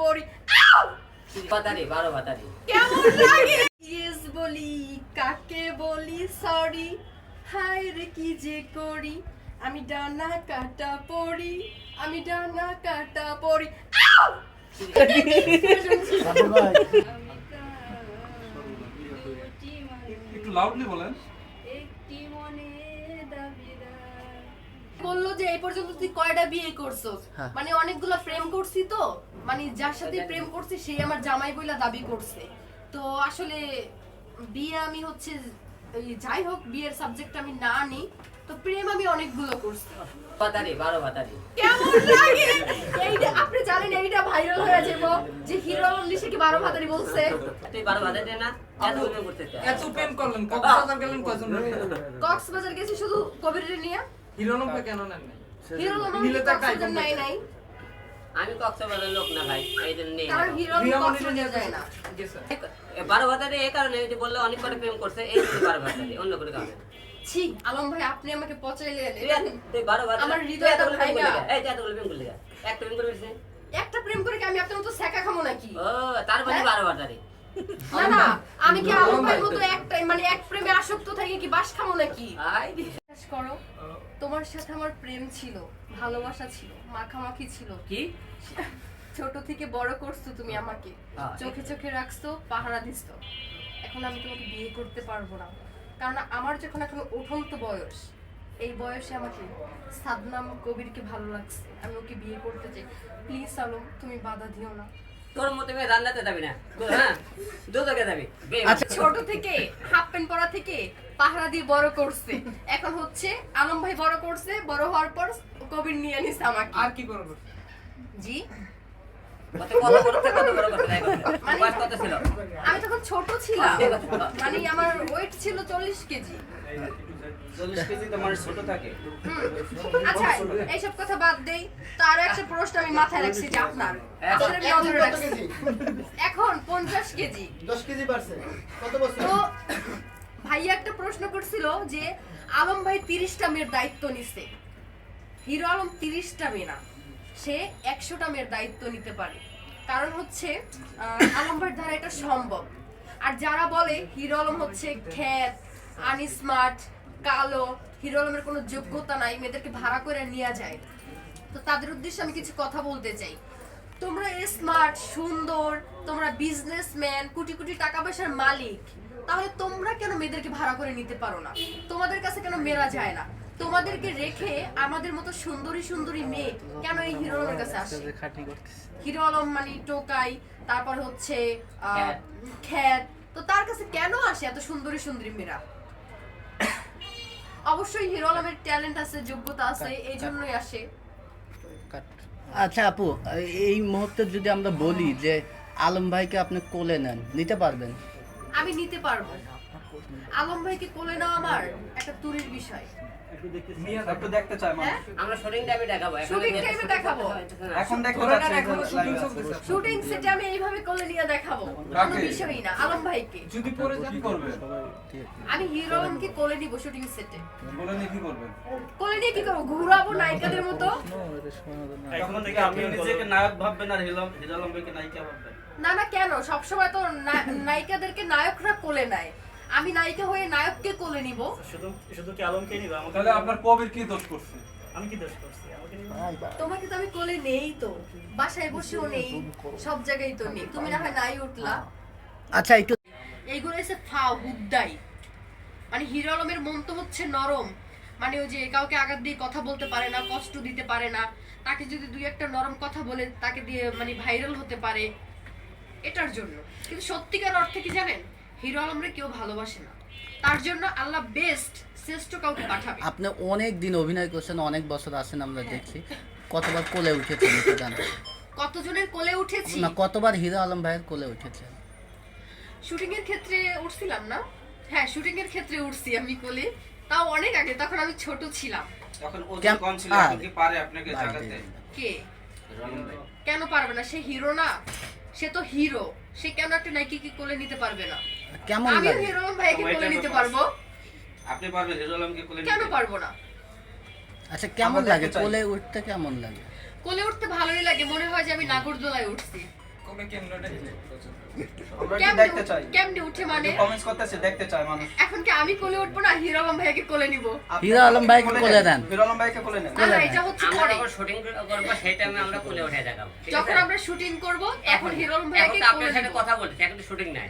পড়ি। বাতারি বারো বাতারি। কেমন লাগে? ইয়েস বলি কাকে বলি সরি হায় রে কি যে করি। আমি ডানা কাটা পড়ি আমি ডানা কাটা পড়ি। আউ! একটু লাউডলি বলেন। একটি মনে দাবিদার। বলল যে এই পর্যন্ত তুই কয়টা বিয়ে করছ হ্যাঁ। মানে অনেকগুলো প্রেম করছি তো। মানে যার সাথে প্রেম করছি সেই আমার জামাই বইলা দাবি করছে। তো আসলে বিয়ে আমি হচ্ছে যাই হোক বিয়ের সাবজেক্ট আমি না নিই তো প্রেম আমি অনেকগুলো করছি। বাতারি বারো বাতারি। কেমন লাগে? এইটা আপনি জানেন এইটা ভাইরাল হয়ে যাব যে হিরো আলম কি বারো ভাতারি বলছে। তুই বারো বাতারি না এত উল্টো করতে চাস। এত প্রেম করলেন কক্সবাজার গেলেন কক্সবাজার গেছি শুধু কবিরে নিয়ে। কেন নেন নাই? হিরো নিলে তো একটা নাই নাই? আমি কক্সবাজারের লোক না ভাই এই জন্য নেই। কারণ হিরো কক্সবাজার যায় না। বারো বাতারি এই কারণে যে বললে অনেক করে প্রেম করছে এই জন্য বারো বাতারি অন্য করে কারণে। ছি আলম ভাই আপনি আমাকে তুই বারো বাতারি আমার। করলি কেন? এই তুই এতগুলো প্রেম করলি একটা প্রেম একটা প্রেম করে কি আমি আপনার মতো সেকা খামো নাকি? ও তার মানে হ্যাঁ? বারো বাতারি না না আমি কি আলম ভাই মতো একটাই মানে এক প্রেমে আসক্ত থাকি কি বাস খামো নাকি? আই। করো। তোমার সাথে আমার প্রেম ছিল ভালোবাসা ছিল মাখামাখি ছিল। কি? ছোট থেকে বড় করছ তুমি আমাকে। চোখে চোখে রাখছো পাহারা দিছো। এখন আমি তোমাকে বিয়ে করতে পারব না। কারণ আমার যখন এখন উঠন্ত বয়স এই বয়সে আমাকে সাদনাম কবিরকে ভালো লাগছে। আমি ওকে বিয়ে করতে চাই। প্লিজ আলম তুমি বাধা দিও না। তোর মতো মেয়ে রান্নাতে যাবি না? হ্যাঁ? দুধকে যাবি। আচ্ছা। ছোট থেকে হাফ প্যান্ট পরা থেকে পাহারা দিয়ে বড় করছে। এখন হচ্ছে আলম ভাই বড় করছে বড় হওয়ার পর কবির নিয়ে আমাকে। আর কি করব? জি? মানে- আমি তখন ছোট ছিলাম। মানে আমার ওয়েট ছিল চল্লিশ কেজি। চল্লিশ কেজি তোমার ছোট থাকে। আচ্ছা এইসব কথা বাদ দেই। তো আরও একটা প্রশ্ন আমি মাথায় রাখছি যে আপনার। এখন নজরে কত রাখছি। কেজি। এখন পঞ্চাশ কেজি। দশ কেজি বাড়ছে। কত বছর? তো ভাইয়া একটা প্রশ্ন করছিল যে আলম ভাই তিরিশটা মেয়ের দায়িত্ব নিছে। হিরো আলম তিরিশটা মেয়ে না। সে একশোটা মেয়ের দায়িত্ব নিতে পারে। কারণ হচ্ছে আলম ভাইয়ের দ্বারা এটা সম্ভব। আর যারা বলে হিরো আলম হচ্ছে খ্যাত আনস্মার্ট কালো হিরো আলমের কোনো যোগ্যতা নাই মেয়েদেরকে ভাড়া করে নিয়ে যায়। তো তাদের উদ্দেশ্যে আমি কিছু কথা বলতে চাই। তোমরা স্মার্ট সুন্দর তোমরা বিজনেসম্যান কোটি কোটি টাকা পয়সার মালিক তাহলে তোমরা কেন মেয়েদেরকে ভাড়া করে নিতে পারো না? তোমাদের কাছে কেন মেয়েরা যায় না? তোমাদেরকে রেখে আমাদের মতো সুন্দরী সুন্দরী মেয়ে কেন এই হিরো আলমের কাছে আসে? হিরো আলম মানে টোকাই তারপর হচ্ছে। খ্যাত। তো তার কাছে কেন আসে এত সুন্দরী সুন্দরী মেয়েরা? অবশ্যই হিরো আলমের ট্যালেন্ট আছে যোগ্যতা আছে এই জন্যই আসে। আচ্ছা আপু এই মুহূর্তে যদি আমরা বলি যে আলম ভাইকে আপনি কোলে নেন নিতে পারবেন? আমি নিতে পারব। আলম ভাইকে কোলে নেওয়া আমার একটা তুরির বিষয়। একটু দেখতে চাই। মানুষ। হ্যাঁ? আমরা শুটিং টাইমে দেখাবো এখন Shooting দেখাবো। এখন দেখতে ধরে চাচ্ছি নেন এখন live শুটিং শুটিং সেটে আমি এইভাবে কোলে নিয়ে দেখাবো। কোনো বিষয়ই না। আলম ভাইকে। যদি পরে যান কি করবে আমি হিরো কোলে নিব শুটিং সেটে বলে নিয়ে কি করবে কোলে নিয়ে কি করব? ঘুরাবো নায়িকাদের মতো? এখন থেকে আপনি নিজেকে নায়ক ভাববেন আর নায়িকা ভাববেন। না না কেন? সবসময় তো নায়িকাদেরকে নায়করা কোলে নেয়। আমি নায়িকা হয়ে নায়ককে কোলে নিব। শুধু শুধু কি আলমকে নিবে? আমাকে তাহলে আপনার কবির কি দোষ করছে? আমি কি দোষ করছি? তোমাকে তো আমি কোলে নেই তো। বাসায় বসেও নেই। সব জায়গায় তো নেই। তুমি না হয় নাই উঠলা। আচ্ছা একটু এইগুলো এসে ফাও হুদ্দাই। মানে হিরো আলমের মন তো হচ্ছে নরম। মানে ওই যে কাউকে আঘাত দিয়ে কথা বলতে পারে না কষ্ট দিতে পারে না। তাকে যদি দুই একটা নরম কথা বলে তাকে দিয়ে মানে ভাইরাল হতে পারে। এটার জন্য। কিন্তু সত্যিকার অর্থে কি জানেন? হিরো আলমরে কেউ ভালোবাসে না। তার জন্য আল্লাহ বেস্ট শ্রেষ্ঠ কাউকে পাঠাবে। আপনি অনেক দিন অভিনয় করছেন অনেক বছর আছেন আমরা দেখছি। কতবার কোলে উঠেছেন কতজনের কোলে উঠেছি? না কতবার হিরো আলম ভাইয়ের কোলে উঠেছেন? শুটিং এর ক্ষেত্রে উঠছিলাম না? হ্যাঁ শুটিং এর ক্ষেত্রে উঠছি আমি কোলে। তাও অনেক আগে তখন আমি ছোট ছিলাম। যখন ওজন কম ছিল এখন কি পারে আপনাকে জাগাতে? কে? কেন পারবে না? সে হিরো না। সে তো হিরো। সে কেন একটা নাইকি কি কোলে নিতে পারবে না? কেমন আমি হিরো আলম ভাইকে কোলে নিতে পারব। আপনি পারবেন হিরালমকে কোলে কেন পারব না? আচ্ছা কেমন লাগে? কোলে উঠতে কেমন লাগে? কোলে উঠতে ভালোই লাগে মনে হয় যে আমি নাগরদোলায় উঠছি। আমাকে কেমনে হিলে আমরা কি দেখতে চাই? কেমনে উঠে মানে কমেন্টস করতেছে দেখতে চাই মানুষ। এখন কি আমি কোলে উঠবো না? হিরো আলম ভাইকে কোলে নিব? হিরো আলম ভাইকে কোলে নেন। হিরো আলম ভাইকে কোলে নেন। না না এটা হচ্ছে পরে যখন শুটিং করব সেই টাইমে আমরা কোলে উঠে দেখাবো। যখন আমরা শুটিং করব এখন হিরো আলম ভাইকে আপনার সাথে কথা বলছি এখন শুটিং নাই।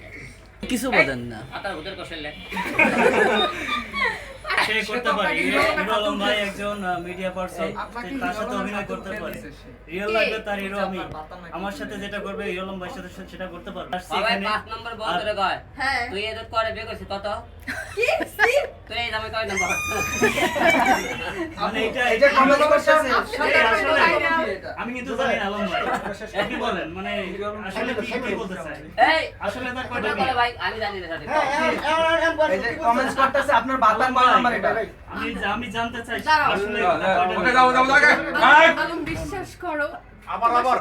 কিছু বলেন না। আপনার হুদের কৌশলে সে করতে পারে। হিরো আলম ভাই একজন মিডিয়া পার্সন তার সাথে অভিনয় করতে পারে। রিয়েল লাইফে তার হিরো আমি? আমার সাথে যেটা করবে হিরো আলম ভাইয়ের সাথে সেটা করতে পারবে। আর সবাই সেখানে পাঁচ নম্বর বন্ধ ধরে কয়। হ্যাঁ। তুই এত করে বের করছিস? কত? কি? আমি কিন্তু জানি না আলম ভাই। আপনি বলেন মানে আসলে কি কি বলতে চাই? আসলে তার কয়টা বলে ভাই আমি জানি না সঠিক এমন এমন এমন বল, এই যে কমেন্টস করতেছে আপনার বাতার কয় নাম্বার এটা। আমি আমি জানতে চাই আসলে ওকে, বিশ্বাস করো। আবার, আবার।